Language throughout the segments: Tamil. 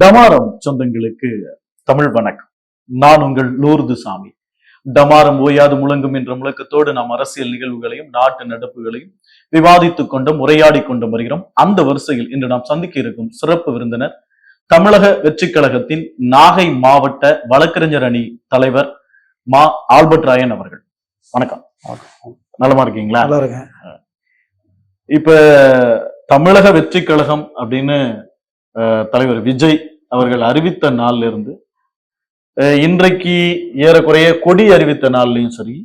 டமாரம் சொந்தங்களுக்கு தமிழ் வணக்கம். நான் உங்கள் லூர்து சாமி. டமாரம் ஓயாது முழங்கும் என்ற முழக்கத்தோடு நாம் அரசியல் நிகழ்வுகளையும் நாட்டு நடப்புகளையும் விவாதித்துக் கொண்டும் உரையாடி கொண்டும் வருகிறோம். அந்த வரிசையில் இன்று நாம் சந்திக்க இருக்கும் சிறப்பு விருந்தினர் தமிழக வெற்றிக் கழகத்தின் நாகை மாவட்ட வழக்கறிஞர் அணி தலைவர் மா ஆல்பர்ட் ராயன் அவர்கள். வணக்கம். நலமா இருக்கீங்களா? நல்லா இருக்கேன். இப்ப தமிழக வெற்றிக் கழகம் அப்படின்னு தலைவர் விஜய் அவர்கள் அறிவித்த நாள்ல இருந்து அஹ், இன்றைக்கு ஏறக்குறைய கொடி அறிவித்த நாள்லையும் சரி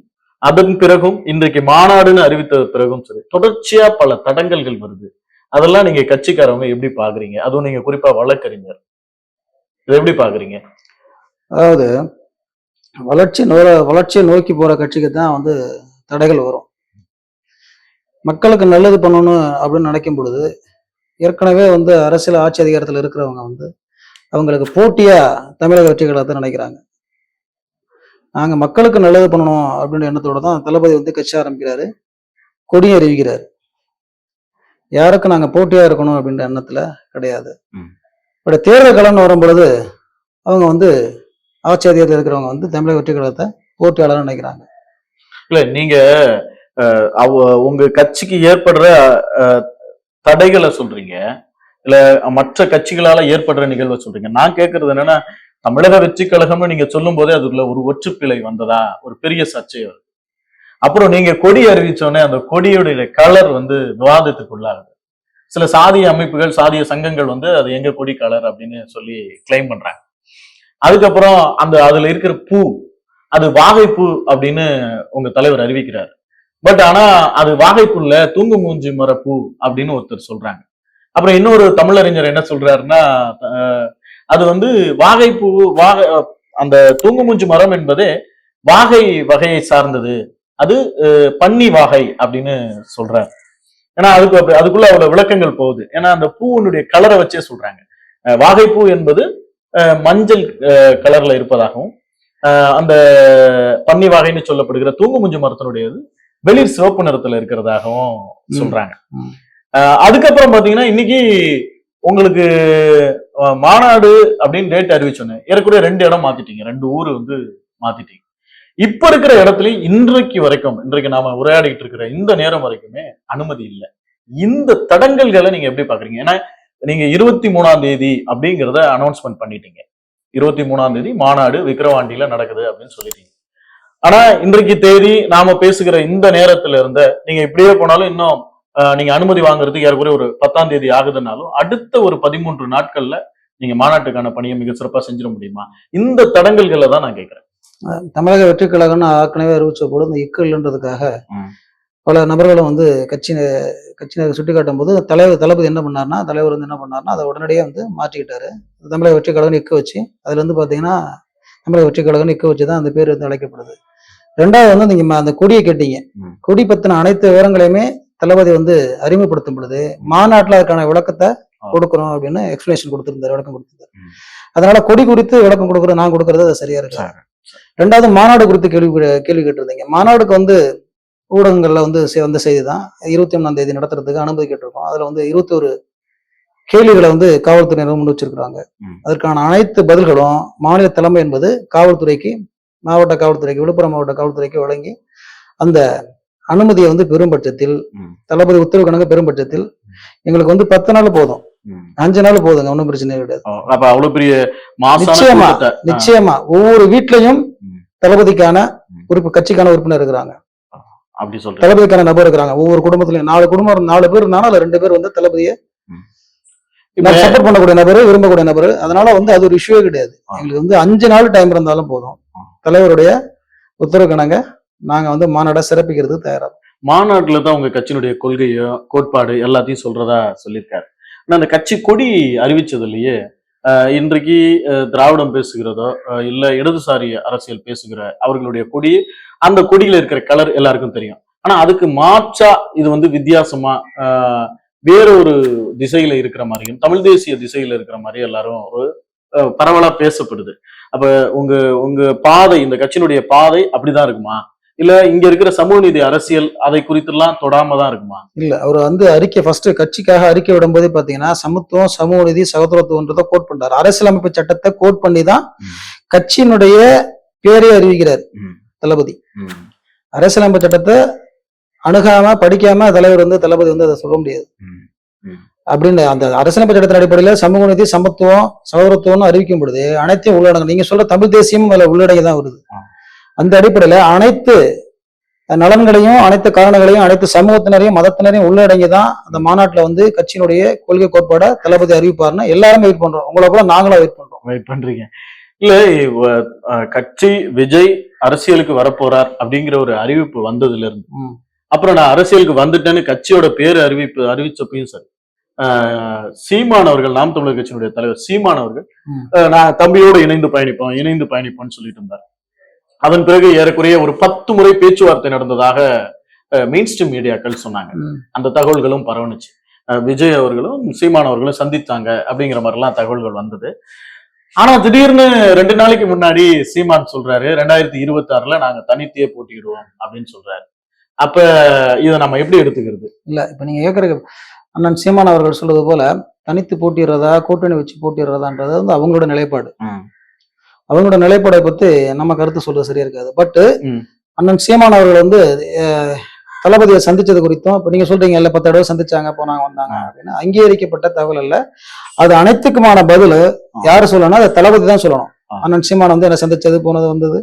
அதன் பிறகும் இன்றைக்கு மாநாடுன்னு அறிவித்த பிறகும் சரி தொடர்ச்சியா பல தடங்கல்கள் வருது. அதெல்லாம் நீங்க கட்சிக்காரவங்க எப்படி பாக்குறீங்க? அதுவும் நீங்க குறிப்பா வழக்கறிஞர். இதை எப்படி பாக்குறீங்க? அதாவது வளர்ச்சி நோ வளர்ச்சியை நோக்கி போற கட்சிக்கு தான் வந்து தடைகள் வரும். மக்களுக்கு நல்லது பண்ணணும் அப்படின்னு நினைக்கும் பொழுது ஏற்கனவே வந்து அரசியல் ஆட்சி அதிகாரத்தில் இருக்கிறவங்க வந்து அவங்களுக்கு போட்டியா தமிழக வெற்றி கழகத்தை நினைக்கிறாங்க. நாங்க மக்களுக்கு நல்லது பண்ணணும் அப்படின்ற எண்ணத்தோட தான் தளபதி வந்து கட்சி ஆரம்பிக்கிறாரு. கொடியும் அறிவிக்கிறாரு யாருக்கும் நாங்க போட்டியா இருக்கணும் அப்படின்ற எண்ணத்துல கிடையாது. இப்படி தேர்தல் களம்னு வரும் பொழுது அவங்க வந்து ஆட்சி அதிகாரத்தில் இருக்கிறவங்க வந்து தமிழக வெற்றி கழகத்தை போட்டியாளர் நினைக்கிறாங்க. இல்ல நீங்க அவ- உங்க கட்சிக்கு ஏற்படுற தடைகளை சொல்றீங்க இல்ல மற்ற கட்சிகளால ஏற்படுற நிகழ்வை சொல்றீங்க. நான் கேட்கறது என்னன்னா தமிழக வெற்றி கழகம்னு நீங்க சொல்லும் போதே அதுக்குள்ள ஒரு ஒற்றுப்பிழை வந்ததா? ஒரு பெரிய சர்ச்சை இருக்கு. அப்புறம் நீங்க கொடி அறிவிச்சோடனே அந்த கொடியுடைய கலர் வந்து விவாதத்துக்குள்ளாகுது. சில சாதிய அமைப்புகள் சாதிய சங்கங்கள் வந்து அது எங்க கொடி கலர் அப்படின்னு சொல்லி கிளைம் பண்றாங்க. அதுக்கப்புறம் அந்த அதுல இருக்கிற பூ அது வாகைப்பூ அப்படின்னு உங்க தலைவர் அறிவிக்கிறார். பட் ஆனா அது வாகைப்புள்ள தூங்கு மூஞ்சி மரப்பூ அப்படின்னு ஒருத்தர் சொல்றாங்க. அப்புறம் இன்னொரு தமிழறிஞர் என்ன சொல்றாருன்னா அது வந்து வாகைப்பூ வாகை அந்த தூங்கு மூஞ்சி மரம் என்பதே வாகை வகையை சார்ந்தது. அது பன்னி வாகை அப்படின்னு சொல்றாரு. ஏன்னா அதுக்கு அப்படி- அதுக்குள்ள அவ்வளவு விளக்கங்கள் போகுது. ஏன்னா அந்த பூவினுடைய கலரை வச்சே சொல்றாங்க. வாகைப்பூ என்பது மஞ்சள் கலர்ல இருப்பதாகவும் அந்த பன்னி வாகைன்னு சொல்லப்படுகிற தூங்கு முஞ்சு மரத்தினுடையது வெளிர் சிவப்பு நிறத்துல இருக்கிறதாகவும் சொல்றாங்க. அதுக்கப்புறம் பாத்தீங்கன்னா இன்னைக்கு உங்களுக்கு மாநாடு அப்படின்னு டேட் அறிவிச்சோன்னே ஏறக்குறைய ரெண்டு இடம் மாத்திட்டீங்க. ரெண்டு ஊர் வந்து மாத்திட்டீங்க. இப்ப இருக்கிற இடத்துல இன்றைக்கு வரைக்கும் இன்றைக்கு நாம உரையாடிட்டு இருக்கிற இந்த நேரம் வரைக்குமே அனுமதி இல்லை. இந்த தடங்கல்களை நீங்க எப்படி பாக்குறீங்க? ஏன்னா நீங்க இருபத்தி மூணாம் தேதி அப்படிங்கிறத அனௌன்ஸ்மெண்ட் பண்ணிட்டீங்க. இருபத்தி மூணாம் தேதி மாநாடு விக்கிரவாண்டியில நடக்குது அப்படின்னு சொல்லிட்டீங்க. ஆனா இன்றைக்கு தேதி நாம பேசுகிற இந்த நேரத்துல இருந்த நீங்க இப்படியே போனாலும் இன்னும் நீங்க அனுமதி வாங்குறதுக்கு ஏறக்குறைய ஒரு பத்தாம் தேதி ஆகுதுனாலும் அடுத்த ஒரு பதிமூன்று நாட்கள்ல நீங்க மாநாட்டுக்கான பணியை மிக சிறப்பா செஞ்சிட முடியுமா? இந்த தடங்கல்களை தான் நான் கேட்கிறேன் தமிழக வெற்றி கழகம்னு ஏற்கனவே அறிவிச்ச போது இந்த இக்கல்ன்றதுக்காக. பல நபர்களும் வந்து கட்சி கட்சியினர் சுட்டி காட்டும் போது தலைவர் தளபதி என்ன பண்ணார்னா தலைவர் வந்து என்ன பண்ணார்னா அதை உடனடியே வந்து மாற்றிக்கிட்டாரு. தமிழக வெற்றி கழகம் நிற்க வச்சு அதுல இருந்து பாத்தீங்கன்னா தமிழக வெற்றி கழகம் நிற்க வச்சு தான் அந்த பேர் வந்து அழைக்கப்படுது. ரெண்டாவது வந்து நீங்க அந்த கொடியை கேட்டீங்க. கொடி பத்தின அனைத்து விவரங்களையுமே தளபதி வந்து அறிமுகப்படுத்தும் பொழுது மாநாட்டுல அதுக்கான விளக்கத்தை. கொடுக்கணும் அப்படின்னு எக்ஸ்பிளேஷன் கொடுத்திருந்தாரு விளக்கம் கொடுத்திருந்தாரு. அதனால கொடி குறித்து விளக்கம் கொடுக்கறது நான் கொடுக்கறது அது சரியா இருக்கு சரி. ரெண்டாவது மாநாடு குறித்து கேள்வி கேள்வி கேட்டிருந்தீங்க மாநாடுக்கு வந்து ஊடகங்கள்ல வந்து வந்த செய்தி தான் இருபத்தி ஒண்ணாம் தேதி நடத்துறதுக்கு அனுமதி கேட்டிருக்கோம் அதுல வந்து இருபத்தி ஒரு கேள்விகளை வந்து காவல்துறையினர் முன் வச்சிருக்கிறாங்க. அதற்கான அனைத்து பதில்களும் மாநில தலைமை என்பது காவல்துறைக்கு மாவட்ட காவல்துறைக்கு விழுப்புரம் மாவட்ட காவல்துறைக்கு வழங்கி அந்த அனுமதியை வந்து பெரும் பட்சத்தில் ம். தளபதி உத்தரவு கணக்கு பெரும் பட்சத்தில் எங்களுக்கு வந்து பத்து நாள் போதும். அஞ்சு நாள் போதுங்க ஒன்றும் பிரச்சனை கிடையாது அவ்வளவு பெரிய நிச்சயமா, நிச்சயமா ஒவ்வொரு வீட்லயும். தளபதிக்கான. உறுப்பு கட்சிக்கான உறுப்பினர் இருக்கிறாங்க அப்படி சொல்றேன் தளபதிக்கான நபர் இருக்கிறாங்க ஒவ்வொரு குடும்பத்திலயும் நாலு குடும்பம் நாலு பேர் இருந்தாலும் ரெண்டு பேர் வந்து தளபதியை சப்போர்ட் பண்ணக்கூடிய நபர் விரும்பக்கூடிய நபர் அதனால வந்து அது ஒரு இஷ்யூவே கிடையாது. எங்களுக்கு வந்து அஞ்சு நாள் டைம் இருந்தாலும் போதும். தலைவருடைய உத்தரவு கணங்க நாங்க வந்து மாநாட சிறப்பிக்கிறதுக்கு தயாரா மாநாட்டில் தான் உங்க கட்சியினுடைய கொள்கையோ கோட்பாடு எல்லாத்தையும் சொல்றதா சொல்லியிருக்காரு. ஆனால் அந்த கட்சி கொடி அறிவிச்சதுலயே அஹ், இன்றைக்கு திராவிடம் பேசுகிறதோ இல்லை இல்ல இடதுசாரி அரசியல் பேசுகிற அவர்களுடைய கொடி அந்த கொடியில இருக்கிற கலர் எல்லாருக்கும் தெரியும். ஆனா அதுக்கு மாற்றா இது வந்து வித்தியாசமா அஹ், வேற ஒரு திசையில இருக்கிற மாதிரியும் தமிழ் தேசிய திசையில இருக்கிற மாதிரி எல்லாரும் ஒரு பரவலா பேசப்படுது அப்ப உங்க உங்க பாதை இந்த கட்சியினுடைய பாதை அப்படிதான் இருக்குமா இல்ல இங்க இருக்கிற சமூக நீதி அரசியல் அதை குறித்தெல்லாம் தொடாம தான் இருக்குமா இல்ல அவர் வந்து அறிக்கை ஃபர்ஸ்ட் கட்சிக்காக அறிக்கை விடும்போதே பாத்தீங்கன்னா சமத்துவம் சமூக நீதி சகோதரத்துவன்றதை கோட் பண்றாரு அரசியலமைப்பு சட்டத்தை கோட் பண்ணி தான். கட்சியினுடைய பேரை அறிவிக்கிறார். தளபதி. அரசியலமைப்பு சட்டத்தை அணுகாம படிக்காம தலைவர் வந்து தளபதி வந்து அதை சொல்ல முடியாது. அப்படின்னு அந்த அரசியலமைப்பு சட்டத்தின் அடிப்படையில சமூக நீதி சமத்துவம் சகோதரத்துவம்னு அறிவிக்கும் பொழுது அனைத்தையும் உள்ளடங்கு நீங்க சொல்ற தமிழ் தேசியம் அதுல உள்ளடங்கி தான் வருது. அந்த அடிப்படையில அனைத்து நலன்களையும் அனைத்து காரணங்களையும் அனைத்து சமூகத்தினரையும் மதத்தினரையும் உள்ளடங்கி தான் அந்த மாநாட்டுல வந்து கட்சியினுடைய கொள்கை கோட்பாட தளபதி அறிவிப்பாருன்னா எல்லாரும் வெயிட் பண்றோம். உங்களை கூட நாங்களும் வெயிட் பண்றோம். வெயிட் பண்றீங்க. இல்ல கட்சி விஜய் அரசியலுக்கு வரப்போறார் அப்படிங்கிற ஒரு அறிவிப்பு வந்ததுல இருந்து. அப்புறம் நான் அரசியலுக்கு வந்துட்டேன்னு கட்சியோட பேர் அறிவிப்பு அறிவிச்சப்பையும் சரி. சீமான் அவர்கள் நாம் தமிழர் கட்சியினுடைய தலைவர் சீமான் அவர்கள் நான் தம்பியோட இணைந்து பயணிப்போம் இணைந்து பயணிப்போம்னு சொல்லிட்டு இருந்தார். அதன் பிறகு ஏறக்குறைய ஒரு பத்து முறை பேச்சுவார்த்தை நடந்ததாக மெயின் ஸ்ட்ரீம் மீடியாக்கள் சொன்னாங்க. அந்த தகவல்களும் பரவணுச்சு விஜய் அவர்களும் சீமான் அவர்களும் சந்தித்தாங்க அப்படிங்கிற மாதிரிலாம் தகவல்கள் வந்தது. ஆனா திடீர்னு ரெண்டு நாளைக்கு முன்னாடி சீமான் சொல்றாரு ரெண்டாயிரத்தி இருபத்தி ஆறுல நாங்க தனித்தையே போட்டியிடுவோம் அப்படின்னு சொல்றாரு. அப்ப இதை நம்ம எப்படி எடுத்துக்கிறது? இல்ல இப்ப நீங்க கேக்குற அண்ணன் சீமான் அவர்கள் சொல்றது போல தனித்து போட்டிடுறதா கூட்டணி வச்சு போட்டிடுறதான்றது வந்து அவங்களோட நிலைப்பாடு அவங்களோட நிலைப்பாடை பத்தி நம்ம கருத்து சொல்றது சரியா இருக்காது பட். அண்ணன் சீமான் அவர்கள் வந்து தளபதியை சந்திச்சது குறித்தும் இப்ப நீங்க சொல்றீங்க இல்ல பத்து தடவை சந்திச்சாங்க போனாங்க வந்தாங்க அப்படின்னு அங்கீகரிக்கப்பட்ட தகவல் அல்ல அது அனைத்துக்குமான பதில் யாரு சொல்லணும் அதை தளபதி தான் சொல்லணும். அண்ணன் சீமான் வந்து என்ன சந்திச்சது போனது வந்தது.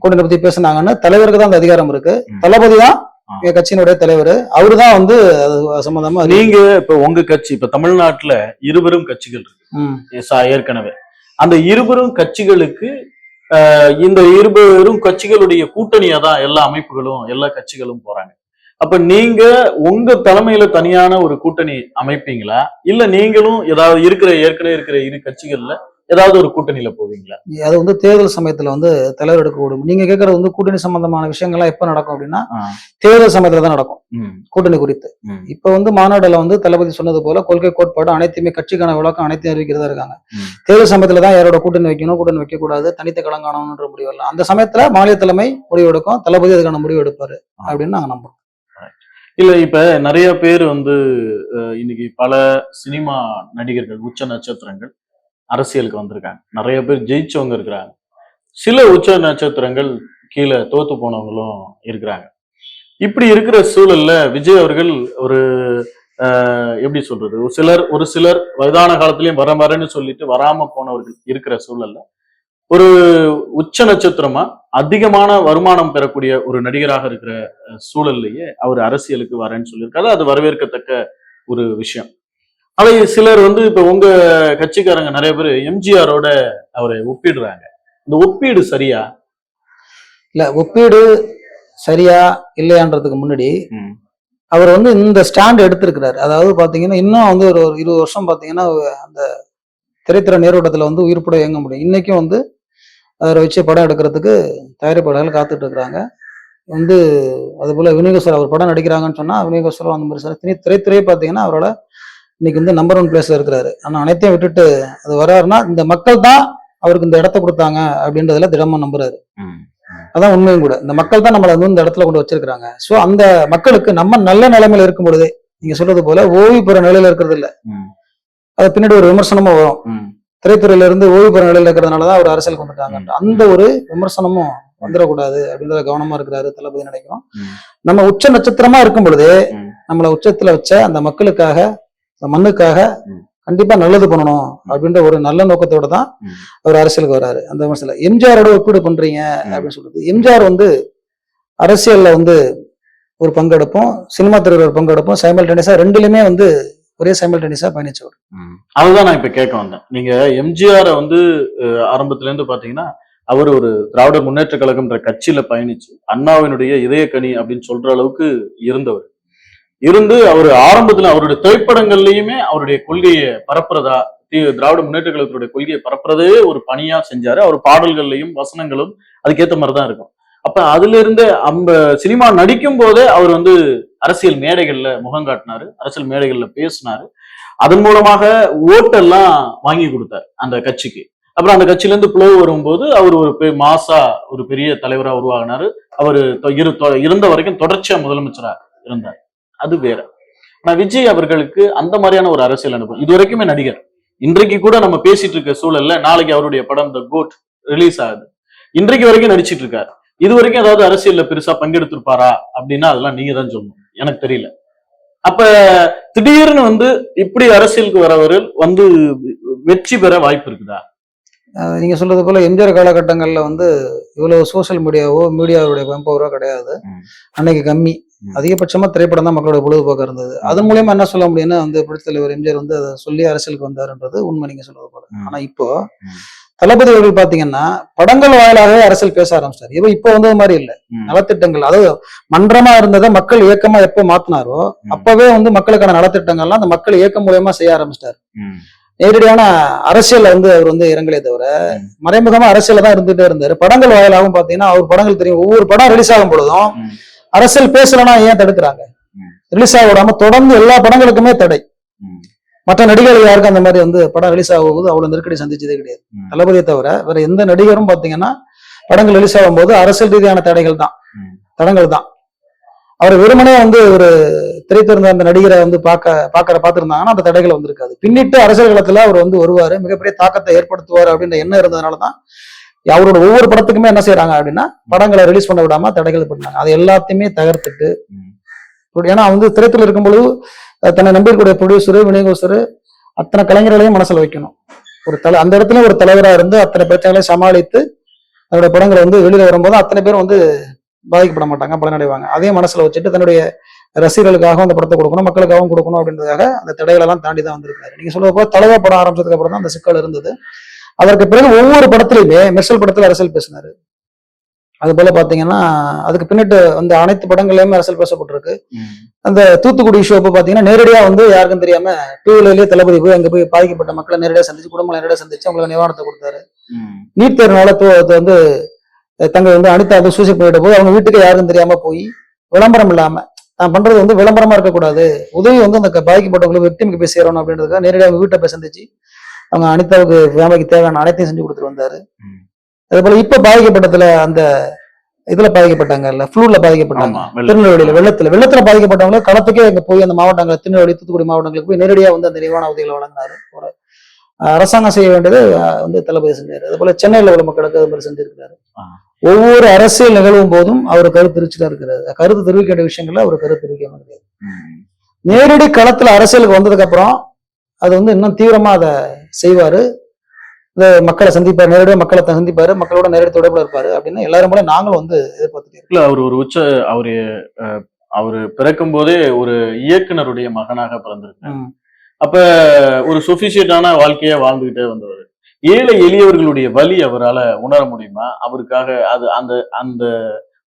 கூட்டணி பத்தி பேசுனாங்கன்னு தலைவருக்கு தான் அந்த அதிகாரம் இருக்கு. தளபதி தான். எங்க கட்சியினுடைய தலைவர். அவரு தான் வந்து சம்பந்தமா நீங்க இப்ப உங்க கட்சி இப்ப தமிழ்நாட்டுல இருவரும் கட்சிகள் இருக்கு. ஏற்கனவே. அந்த இருவரும் கட்சிகளுக்கு இந்த இருவரும் கட்சிகளுடைய கூட்டணியா தான் எல்லா அமைப்புகளும் எல்லா கட்சிகளும் போறாங்க. அப்ப நீங்க உங்க தலைமையில தனியான ஒரு கூட்டணி அமைப்பீங்களா? இல்ல நீங்களும் ஏதாவது இருக்கிற ஏற்கனவே இருக்கிற இரு கட்சிகள்ல ஏதாவது ஒரு கூட்டணியில போவீங்களா? அது வந்து தேர்தல் சமயத்துல வந்து தலைவர் எடுக்கக்கூடும் நீங்க கேட்கறது வந்து கூட்டணி சம்பந்தமான விஷயங்கள்லாம் எப்ப நடக்கும் அப்படின்னா. தேர்தல் சமயத்துல தான் நடக்கும். கூட்டணி குறித்து. இப்ப வந்து மாநாடுல வந்து தளபதி சொன்னது போல கொள்கை கோட்பாடு அனைத்துமே கட்சிக்கான விளக்கம் அனைத்தையும் அறிவிக்கிறதா இருக்காங்க. தேர்தல் சமயத்துல தான் யாரோட கூட்டணி வைக்கணும் கூட்டணி வைக்க கூடாது தனித்த களங்காணணும்ன்ற முடிவு இல்லை அந்த சமயத்துல மாநில தலைமை முடிவு எடுக்கும் தளபதி அதுக்கான முடிவு எடுப்பாரு அப்படின்னு நாங்க நம்புறோம். இல்ல இப்ப நிறைய பேர் வந்து இன்னைக்கு பல சினிமா நடிகர்கள் உச்ச நட்சத்திரங்கள் அரசியலுக்கு வந்திருக்காங்க. நிறைய பேர் ஜெயிச்சவங்க இருக்கிறாங்க. சில உச்ச நட்சத்திரங்கள் கீழே தோத்து போனவங்களும் இருக்கிறாங்க. இப்படி இருக்கிற சூழல்ல விஜய் அவர்கள் ஒரு எப்படி சொல்றது? ஒரு சிலர் ஒரு சிலர் வயதான காலத்திலயும் வர வரேன்னு சொல்லிட்டு வராம போனவர்கள் இருக்கிற சூழல்ல ஒரு உச்ச நட்சத்திரமா அதிகமான வருமானம் பெறக்கூடிய ஒரு நடிகராக இருக்கிற சூழல்லையே அவர் அரசியலுக்கு வரேன்னு சொல்லியிருக்காரு. அது வரவேற்கத்தக்க ஒரு விஷயம். அதை சிலர் வந்து இப்ப உங்க கட்சிக்காரங்க நிறைய பேர் எம்ஜிஆரோட அவரை ஒப்பிடுறாங்க. இந்த ஒப்பீடு சரியா? இல்ல ஒப்பீடு சரியா இல்லையான்றதுக்கு முன்னாடி அவர் வந்து இந்த ஸ்டாண்ட் எடுத்திருக்கிறாரு. அதாவது பாத்தீங்கன்னா இன்னும் வந்து ஒரு இருபது வருஷம் பாத்தீங்கன்னா அந்த திரைத்துறை நீரோட்டத்துல வந்து உயிர்ப்பட இயங்க முடியும். இன்னைக்கும் வந்து அவரை வச்சு படம் எடுக்கிறதுக்கு தயாரிப்பாளர்கள் காத்துட்டு இருக்கிறாங்க. வந்து அது போல விநியோகஸ்வரர் அவர் படம் நடிக்கிறாங்கன்னு சொன்னா விநியோகஸ்வரம் அந்த மாதிரி சார் திரை திரைத்துறையே பாத்தீங்கன்னா அவரோட இன்னைக்கு வந்து நம்பர் ஒன் பிளேஸ்ல இருக்கிறாரு. ஆனா அனைத்தையும் விட்டுட்டு அது வர்றாருன்னா இந்த மக்கள் தான் அவருக்கு இந்த இடத்த கொடுத்தாங்க அப்படின்றதுல திடமா நம்புறாரு. அதான் உண்மையும் கூட. இந்த மக்கள் தான் நம்மளை வந்து இந்த இடத்துல கொண்டு வச்சிருக்காங்க சோ அந்த மக்களுக்கு நம்ம நல்ல நிலைமையில இருக்கும் பொழுதே நீங்க சொல்றது போல ஓய்வு பெற நிலையில இருக்கிறது இல்ல. அது பின்னாடி ஒரு விமர்சனமும் வரும். திரைத்துறையில இருந்து ஓய்வு பெற நிலையில இருக்கிறதுனாலதான் அவர் அரசியலுக்கு வந்துட்டாங்க. அந்த ஒரு விமர்சனமும் வந்துடக்கூடாது அப்படின்றத கவனமா இருக்கிறாரு தளபதி நினைக்கிறோம். நம்ம உச்ச நட்சத்திரமா இருக்கும் பொழுதே. நம்மள உச்சத்துல வச்ச அந்த மக்களுக்காக அந்த மண்ணுக்காக. கண்டிப்பா நல்லது பண்ணணும் அப்படின்ற ஒரு நல்ல நோக்கத்தோட தான். அவர் அரசியலுக்கு வராரு. அந்த விமர்சனம் எம்ஜிஆரோட ஒப்பீடு பண்றீங்க அப்படின்னு சொல்றது. எம்ஜிஆர் வந்து அரசியல்ல வந்து ஒரு பங்கெடுப்போம் சினிமா துறையில் ஒரு பங்கெடுப்போம் சைமல்டேனியஸா ரெண்டுலயுமே வந்து ஒரே சைமல்டேனியஸா பயணிச்சவர். அதுதான் நான் இப்ப கேட்க வந்தேன். நீங்க எம்ஜிஆரை வந்து ஆரம்பத்துல இருந்து பாத்தீங்கன்னா அவர் ஒரு திராவிட முன்னேற்ற கழகம்ன்ற கட்சியில பயணிச்சு அண்ணாவினுடைய இதயக்கனி அப்படின்னு சொல்ற அளவுக்கு இருந்தவர். இருந்து அவர் ஆரம்பத்துல அவருடைய திரைப்படங்கள்லயுமே அவருடைய கொள்கையை பரப்புறதா திராவிட முன்னேற்ற கழகத்துடைய கொள்கையை பரப்புறதே ஒரு பணியா செஞ்சாரு. அவர் பாடல்கள்லயும் வசனங்களும் அதுக்கேத்த மாதிரிதான் இருக்கும். அப்ப அதுல இருந்து அந்த சினிமா நடிக்கும் போதே அவர் வந்து அரசியல் மேடைகள்ல முகம் காட்டினாரு அரசியல் மேடைகள்ல பேசினாரு. அதன் மூலமாக ஓட்டெல்லாம் வாங்கி கொடுத்தாரு அந்த கட்சிக்கு. அப்புறம் அந்த கட்சியில இருந்து பிளவு வரும்போது அவர் ஒரு பெ- மாசா ஒரு பெரிய தலைவரா உருவாகினாரு. அவர் இரு தொ- இருந்த வரைக்கும் தொடர்ச்சியா முதலமைச்சரா இருந்தார். அது வேற. ஆனா விஜய் அவர்களுக்கு அந்த மாதிரியான ஒரு அரசியல் அனுபவம். இது வரைக்குமே நடிகர். இன்றைக்கு கூட நம்ம பேசிட்டு இருக்க சூழல்ல நாளைக்கு அவருடைய படம் த கோட் ரிலீஸ் ஆகுது. இன்றைக்கு வரைக்கும் நடிச்சிட்டு இருக்காரு. இது வரைக்கும் ஏதாவது அரசியல்ல பெருசா பங்கெடுத்திருப்பாரா அப்படின்னா அதெல்லாம் நீங்க தான் சொல்லணும். எனக்கு தெரியல. அப்ப திடீர்னு வந்து இப்படி அரசியலுக்கு வரவர்கள் வந்து வெற்றி பெற வாய்ப்பு இருக்குதா? நீங்க சொல்றது போல எம்ஜிஆர் காலகட்டங்கள்ல வந்து இவ்வளவு சோஷியல் மீடியாவோ மீடியாவுடைய பம்பவரோ கிடையாது. அன்னைக்கு கம்மி. அதிகபட்சமா திரைப்படம் தான் மக்களோட பொழுதுபோக்கா இருந்தது அதன் மூலியமா என்ன சொல்ல முடியும்னா வந்து புரட்சித் தலைவர் எம்ஜிஆர் வந்து அதை சொல்லி அரசியலுக்கு வந்தாருன்றது உண்மை நீங்க சொல்றது போல. ஆனா இப்போ. தளபதி அவர்கள் பாத்தீங்கன்னா படங்கள் வாயிலாகவே அரசியல் பேச ஆரம்பிச்சிட்டாரு இவ இப்ப வந்தது மாதிரி இல்ல. நலத்திட்டங்கள் அதாவது மன்றமா இருந்ததை மக்கள் இயக்கமா எப்ப மாத்தினாரோ. அப்பவே வந்து மக்களுக்கான நலத்திட்டங்கள்லாம் அந்த மக்கள் இயக்கம் மூலியமா செய்ய ஆரம்பிச்சிட்டாரு. நேரடியான அரசியல்ல வந்து அவர் வந்து இறங்கலே தவிர. மறைமுகமா அரசியல்ல தான் இருந்துட்டே இருந்தாரு படங்கள் வாயிலாகவும் பாத்தீங்கன்னா அவர் படங்கள் தெரியும் ஒவ்வொரு படம் ரிலீஸ் ஆகும் பொழுதும். அரசியல் பேசலன்னா ஏன் தடுக்கிறாங்க? ரிலீஸ் ஆக விடாம தொடர்ந்து எல்லா படங்களுக்குமே தடை. மற்ற நடிகர்கள் யாருக்கும் அந்த மாதிரி வந்து படம் ரிலீஸ் ஆகும்போது அவ்வளவு நெருக்கடி சந்திச்சதே கிடையாது. தளபதியை தவிர வேற எந்த நடிகரும் பாத்தீங்கன்னா படங்கள் ரிலீஸ் ஆகும்போது அரசியல் ரீதியான தடைகள் தான். தடங்கள் தான். அவர் வெறுமனே வந்து ஒரு திரைத்திருந்த அந்த நடிகரை வந்து பார்க்க பார்க்கற பார்த்திருந்தாங்கன்னா அந்த தடைகள் வந்திருக்காது. பின்னிட்டு அரசியல் களத்துல அவர் வந்து வருவாரு. மிகப்பெரிய தாக்கத்தை ஏற்படுத்துவார் அப்படின்ற எண்ணம் இருந்ததுனால தான் அவரோட ஒவ்வொரு படத்துக்குமே என்ன செய்யறாங்க அப்படின்னா படங்களை ரிலீஸ் பண்ண விடாம தடைகள் பண்ணாங்க அது எல்லாத்தையுமே தகர்த்துட்டு ஏன்னா வந்து திரைத்துல இருக்கும்பொழுது தன்னை நம்பியிருக்கக்கூடிய ப்ரொடியூசரு விநியோகஸ்தரு அத்தனை கலைஞர்களையும் மனசுல வைக்கணும். ஒரு தலை அந்த இடத்துல ஒரு தலைவரா இருந்து அத்தனை பிரச்சனைகளையும் சமாளித்து அதோட படங்களை வந்து வெளியில வரும்போது அத்தனை பேரும் வந்து பாதிக்கப்பட மாட்டாங்க பலனடைவாங்க. அதையும் மனசுல வச்சுட்டு தன்னுடைய ரசிகர்களுக்காகவும் அந்த படத்தை கொடுக்கணும் மக்களுக்காகவும் கொடுக்கணும் அப்படின்றதுக்காக அந்த தடைகளை எல்லாம் தாண்டி தான் வந்திருக்காரு நீங்க சொல்றது போல தலைவா படம் ஆரம்பிச்சதுக்கு அப்புறம் தான் அந்த சிக்கல் இருந்தது. அதற்கு பிறகு ஒவ்வொரு படத்துலயுமே மெர்சல் படத்துல அரசியல் பேசினாரு அது போல பாத்தீங்கன்னா அதுக்கு பின்னிட்டு அந்த அனைத்து படங்கள்லயுமே அரசியல் பேசப்பட்டிருக்கு. அந்த தூத்துக்குடி ஷோ அப்ப பாத்தீங்கன்னா நேரடியா வந்து யாருக்கும் தெரியாம டூ வீலர்லயே தளபதி போய் அங்க போய் பாதிக்கப்பட்ட மக்களை நேரடியா சந்திச்சு குடும்பம் நேரடியா சந்திச்சு அவங்களுக்கு நிவாரணத்தை கொடுத்தாரு. நீட் தேர்வுனால வந்து தங்க வந்து அனிதா வந்து சூசைட் பண்ணிட்ட போது அவங்க வீட்டுக்கு யாருக்கும் தெரியாம போய் விளம்பரம் இல்லாம நான் பண்றது வந்து விளம்பரமா இருக்கக்கூடாது உதவி வந்து அந்த பாதிக்கப்பட்டவங்களுக்கு விக்டிமுக்கு போய் சேரணும் அப்படின்றதுக்காக நேரடியாக அவங்க வீட்டை போய் சந்திச்சு அவங்க அனிதாவுக்கு ஃபேமிலிக்கு தேவையான அனைத்தையும் செஞ்சு கொடுத்துட்டு வந்தாரு. அதே போல இப்ப பாதிக்கப்பட்டதுல அந்த இதுல பாதிக்கப்பட்டாங்கல்ல ஃப்ளூர்ல பாதிக்கப்பட்டாங்க. திருநெல்வேலியில வெள்ளத்துல வெள்ளத்துல பாதிக்கப்பட்டவங்க களத்துக்கே அங்க போய் அந்த மாவட்டங்கள் திருநெல்வேலி தூத்துக்குடி மாவட்டங்களுக்கு போய் நேரடியா வந்து அந்த நிவாரண உதவிகளை வழங்கினாரு அரசாங்கம் செய்ய வேண்டியது வந்து தளபதி செஞ்சாரு அதே போல சென்னையில உள்ள மக்களுக்கு அது மாதிரி செஞ்சிருக்காரு ஆ. ஒவ்வொரு அரசியல் நிகழ்வும் போதும் அவர் கருத்து தெரிவிச்சுட்டு இருக்கிறாரு கருத்து தெரிவிக்க வேண்டிய விஷயங்கள்ல அவர் கருத்து தெரிவிக்க கிடையாது ம். நேரடி களத்துல அரசியலுக்கு வந்ததுக்கு அப்புறம் அது வந்து இன்னும் தீவிரமா அதை செய்வாரு. இந்த மக்களை சந்திப்பாரு நேரடியாக மக்களை சந்திப்பாரு மக்களோட நேரடி தொடர்புல இருப்பாரு அப்படின்னு எல்லாரும் போல நாங்களும் வந்து எதிர்பார்த்துட்டு இல்ல அவர் ஒரு உச்ச அவரு அவரு பிறக்கும் போதே ஒரு இயக்குனருடைய மகனாக பிறந்திருக்காரு. அப்ப ஒரு சொபிசியேட்டான வாழ்க்கைய வாழ்ந்துகிட்டே வந்தவர். ஏழை எளியவர்களுடைய வலி அவரால உணர முடியுமா? அவருக்காக அது அந்த அந்த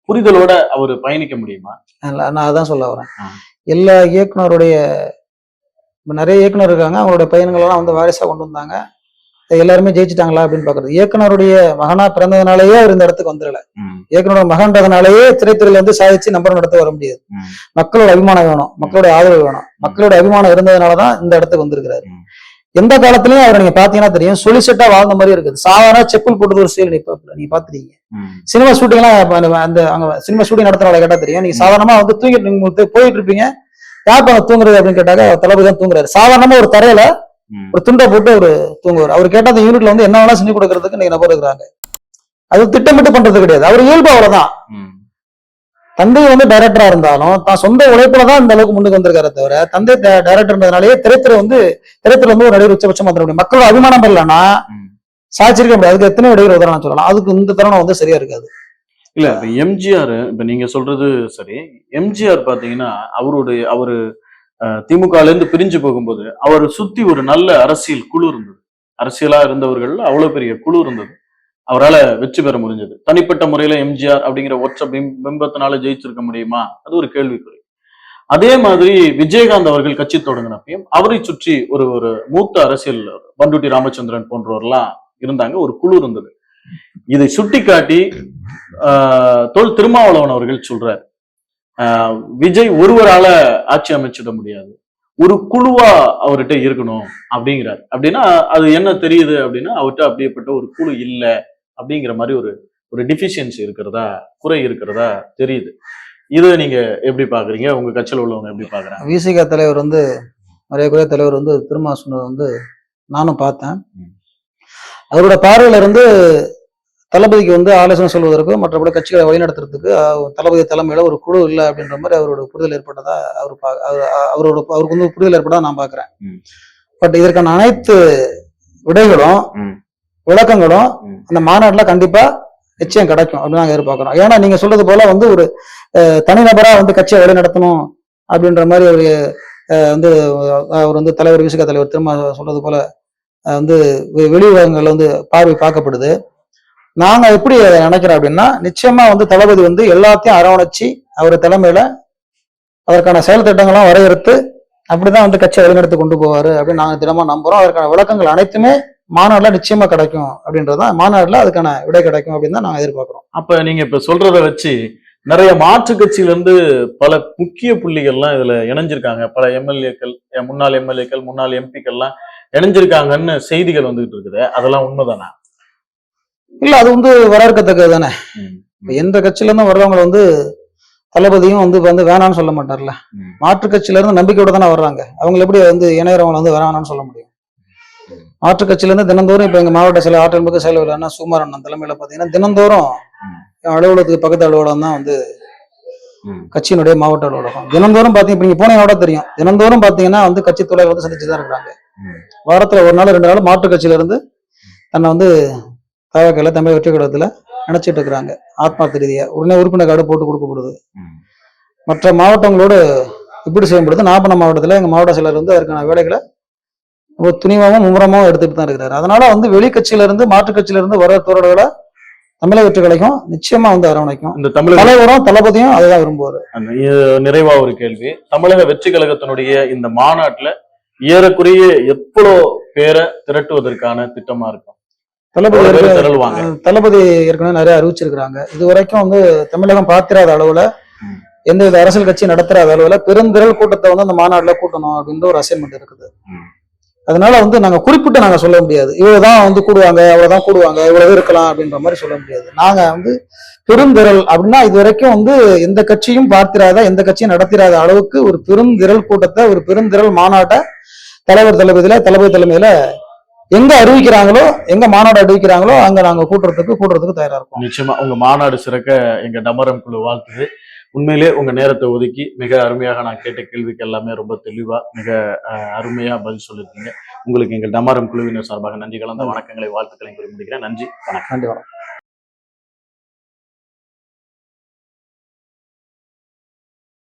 புரிதலோட அவர் பயணிக்க முடியுமா? நான் அதான் சொல்ல வரேன். எல்லா இயக்குனருடைய இப்ப நிறைய இயக்குனர் இருக்காங்க. அவங்களுடைய பையன்கள் எல்லாம் வந்து வாரிசா கொண்டு வந்தாங்க. எல்லாருமே ஜெயிச்சிட்டாங்களா அப்படின்னு பாக்குறது இயக்குனருடைய மகனா பிறந்ததுனாலயே அவர் இந்த இடத்துக்கு வந்துடல. இயக்குனரோட மகன்றதுனாலயே திரைத்துறையில இருந்து சாதிச்சு நம்பர் நடத்த வர முடியாது. மக்களோட அபிமானம் வேணும். மக்களோட ஆதரவு வேணும். மக்களோட அபிமானம் இருந்ததுனாலதான் இந்த இடத்துக்கு வந்திருக்கிறாரு. எந்த காலத்துலயும் அவரை நீங்க பாத்தீங்கன்னா தெரியும். சொலிசெட்டா வாழ்ந்த மாதிரி இருக்குது. சாதாரண செப்பல் போட்டு ஒரு நிப்பாப்புல நீங்க பாத்துட்டீங்க சினிமா ஷூட்டிங் எல்லாம் அந்த- அங்க சினிமா ஷூட்டிங் நடத்துறவங்க கேட்டா தெரியும். நீங்க சாதாரணமா வந்து தூங்கிட்டு போயிட்டு இருப்பீங்க. யார் பண்ண தூங்குறது அப்படின்னு கேட்டாக்க தளபதி தான் தூங்குறாரு. சாதாரணமா ஒரு தரையில. ஒரு துண்டை போட்டு ஒரு தூங்குவார். அவர் கேட்ட அந்த யூனிட்ல வந்து என்ன வேணா செஞ்சு கொடுக்கறதுக்கு நீங்க நபர் இருக்கிறாங்க. அது திட்டமிட்டு பண்றது கிடையாது. அவர் இயல்பு அவ்வளவுதான். தந்தை வந்து டைரக்டரா இருந்தாலும் தான் சொந்த உழைப்புல தான் இந்த அளவுக்கு முன்னுக்கு வந்திருக்காரு தவிர தந்தை டைரக்டர்ன்றதுனாலே திரைத்துறை வந்து திரைத்துறை வந்து ஒரு நடிகர் உச்சபட்சம் வந்துட முடியும். மக்களோட அபிமானம் பெறலன்னா ம். சாதிச்சிருக்க முடியாது. அதுக்கு எத்தனை நடிகர் உதாரணம் சொல்லலாம். அதுக்கு இந்த தருணம் வந்து சரியா இருக்காது. இல்ல இப்ப எம்ஜிஆர் இப்ப நீங்க சொல்றது சரி. எம்ஜிஆர் பாத்தீங்கன்னா அவருடைய அவரு திமுகல இருந்து பிரிஞ்சு போகும்போது அவர் சுத்தி ஒரு நல்ல அரசியல் குழு இருந்தது. அரசியலா இருந்தவர்கள் அவ்வளவு பெரிய குழு இருந்தது. அவரால வெற்றி பெற முடிஞ்சது. தனிப்பட்ட முறையில எம்ஜிஆர் அப்படிங்கிற ஒற்ற பிம்- பிம்பத்தினால ஜெயிச்சிருக்க முடியுமா? அது ஒரு கேள்விக்குறி. அதே மாதிரி விஜயகாந்த் அவர்கள் கட்சி தொடங்கினப்பையும் அவரை சுற்றி ஒரு ஒரு மூத்த அரசியல் பண்டுட்டி ராமச்சந்திரன் போன்றவர்லாம் இருந்தாங்க. ஒரு குழு இருந்தது. இதை சுட்டிக்காட்டி ஆஹ், தொல் திருமாவளவன் அவர்கள் சொல்றார். விஜய் ஒருவரால ஆட்சி அமைச்சிட முடியாது. ஒரு குழுவா அவர்கிட்ட இருக்கணும் அப்படிங்கிறார். அப்படின்னா அது என்ன தெரியுது அப்படின்னா அவர்கிட்ட அப்படியேப்பட்ட ஒரு குழு இல்ல அப்படிங்கிற மாதிரி ஒரு ஒரு டிஃபிஷியன்சி இருக்கிறதா குறை இருக்கிறதா தெரியுது. இதை நீங்க எப்படி பாக்குறீங்க உங்க கட்சியில் உள்ளவங்க எப்படி பாக்குறாங்க விசிக தலைவர் வந்து மரியாதைக்குரிய தலைவர் வந்து சொன்னது வந்து நானும் பார்த்தேன். அவரோட பார்வையில இருந்து தளபதிக்கு வந்து ஆலோசனை சொல்வதற்கு மற்றபடி கட்சிகளை வழிநடத்துறதுக்கு தளபதி தலைமையில ஒரு குழு இல்லை அப்படின்ற மாதிரி அவரோட புரிதல் ஏற்பட்டதா அவர் அவர் அவரோட அவருக்கு வந்து புரிதல் ஏற்பட்டதா நான் பாக்குறேன். பட் இதற்கான அனைத்து விடைகளும். விளக்கங்களும். அந்த மாநாட்டுல கண்டிப்பா நிச்சயம் கிடைக்கும் அப்படின்னு நாங்க எதிர்பார்க்கிறோம் ஏன்னா நீங்க சொல்றது போல வந்து ஒரு தனிநபரா வந்து கட்சியை வழி நடத்தணும் அப்படின்ற மாதிரி ஒரு அஹ், வந்து அவர் வந்து தலைவர் விசிக தலைவர் திரும்ப சொல்றது போல வந்து வெ- வெளி உலகங்கள்ல வந்து பார்வை பார்க்கப்படுது. நாங்க எப்படி நினைக்கிறோம் அப்படின்னா நிச்சயமா வந்து தளபதி வந்து எல்லாத்தையும் அரவணைச்சு அவர் தலைமையில அதற்கான செயல் திட்டங்கள்லாம் வரையறுத்து அப்படிதான் வந்து கட்சியை வழிநடத்தி கொண்டு போவாரு அப்படின்னு நாங்க தினமா நம்புறோம். அதற்கான விளக்கங்கள் அனைத்துமே மாநாடுல நிச்சயமா கிடைக்கும் அப்படின்றதான் மாநாடுல அதுக்கான விடை கிடைக்கும் அப்படின்னு தான் நாங்க எதிர்பார்க்கிறோம். அப்ப நீங்க இப்ப சொல்றத வச்சு நிறைய மாற்று கட்சியில இருந்து பல முக்கிய புள்ளிகள்லாம் இதுல இணைஞ்சிருக்காங்க. பல எம்எல்ஏக்கள் முன்னாள் எம்எல்ஏக்கள் முன்னாள் எம்பிக்கள்லாம் இணைஞ்சிருக்காங்கன்னு செய்திகள் வந்துகிட்டு இருக்குது. அதெல்லாம் உண்மைதானா? இல்ல அது வந்து வரவேற்கத்தக்கது தானே எந்த கட்சியில இருந்தும் வர்றவங்க வந்து தளபதியும் வந்து வந்து வேணாம்னு சொல்ல மாட்டார்ல. ம். மாற்று கட்சியில இருந்து நம்பிக்கையோட தானே வர்றாங்க. அவங்க எப்படி வந்து இணையறவங்க வந்து வேணாம்னு சொல்ல முடியும்? மாற்று கட்சியில இருந்து தினந்தோறும் இப்ப எங்க மாவட்ட செயலர் ஆற்றல் மிகு செயலர் அண்ணா சுமார் அண்ணன் தலைமையில பாத்தீங்கன்னா தினந்தோறும். அலுவலகத்துக்கு பக்கத்து அலுவலகம் தான் வந்து. கட்சியினுடைய மாவட்ட அலுவலகம். தினந்தோறும் பாத்தீங்க இப்ப நீங்க போனீங்க தெரியும். தினந்தோறும் பாத்தீங்கன்னா வந்து கட்சி தலைவர் வந்து சந்திச்சு தான் இருக்கிறாங்க. வாரத்துல ஒரு நாள் ரெண்டு நாள் மாற்று கட்சியில இருந்து தன்னை வந்து தவக்கையில தமிழ் வெற்றி கழகத்துல நினைச்சிட்டு இருக்கிறாங்க. ஆத்மார்த்த ரீதியா. உடனே உறுப்பினர் கார்டு போட்டு கொடுக்கப்படுது. மற்ற மாவட்டங்களோடு இப்படி செய்யப்படுது நாகப்பட்டினம் மாவட்டத்துல எங்க மாவட்ட செயலர் வந்து அதற்கான வேலைகளை ஒரு துணிவாகவும் மும்முரமாகவும் எடுத்துட்டு தான் இருக்கிறாரு. அதனால வந்து வெளி கட்சியில இருந்து மாற்று கட்சியில இருந்து வர தோழர்களை தமிழக வெற்றி கழகம் நிச்சயமா வந்து அரவணைக்கும். இந்த தமிழக தலைவரும் தளபதியும் அதுதான் விரும்புவாரு. நிறைவா ஒரு கேள்வி. தமிழக வெற்றி கழகத்தினுடைய இந்த மாநாட்டுல ஏறக்குறைய எவ்வளோ பேரை திரட்டுவதற்கான திட்டமா இருக்கும்? தளபதி தளபதி ஏற்கனவே நிறைய அறிவிச்சிருக்கிறாங்க. இது வரைக்கும் வந்து தமிழகம் பார்த்திராத அளவுல ம். எந்தவித அரசியல் கட்சி நடத்துறாத அளவுல பெருந்திரள் கூட்டத்தை வந்து அந்த மாநாட்டுல கூட்டணும் அப்படின்ற ஒரு அசைன்மெண்ட் இருக்குது. அதனால வந்து நாங்க குறிப்பிட்டு நாங்க சொல்ல முடியாது. இவ்வளவுதான் வந்து கூடுவாங்க அவ்வளவுதான் கூடுவாங்க இவ்வளவு இருக்கலாம் அப்படின்ற மாதிரி சொல்ல முடியாது. நாங்க வந்து பெருந்திரள் அப்படின்னா இது வரைக்கும் வந்து எந்த கட்சியும் பார்த்திராத எந்த கட்சியும் நடத்திராத அளவுக்கு ஒரு பெருந்திரள் கூட்டத்தை ஒரு பெருந்திரள் மாநாட்டை தலைவர் தளபதியில தளபதி தலைமையில எங்க அறிவிக்கிறாங்களோ எங்க மாநாடு அறிவிக்கிறாங்களோ அங்க நாங்க கூட்டுறதுக்கு கூட்டுறதுக்கு தயாரா இருக்கோம். நிச்சயமா உங்க மாநாடு சிறக்க எங்க டமரம் குழு வாழ்த்துது. உண்மையிலே உங்க நேரத்தை ஒதுக்கி மிக அருமையாக நான் கேட்ட கேள்விக்கு எல்லாமே ரொம்ப தெளிவா மிக அருமையா பதில் சொல்லியிருக்கீங்க உங்களுக்கு எங்கள் டமரம் குழுவினர் சார்பாக நன்றி கலந்த வணக்கங்களை வாழ்த்துக்களை கூறி முடிக்கிறேன். நன்றி வணக்கம். நன்றி வணக்கம்.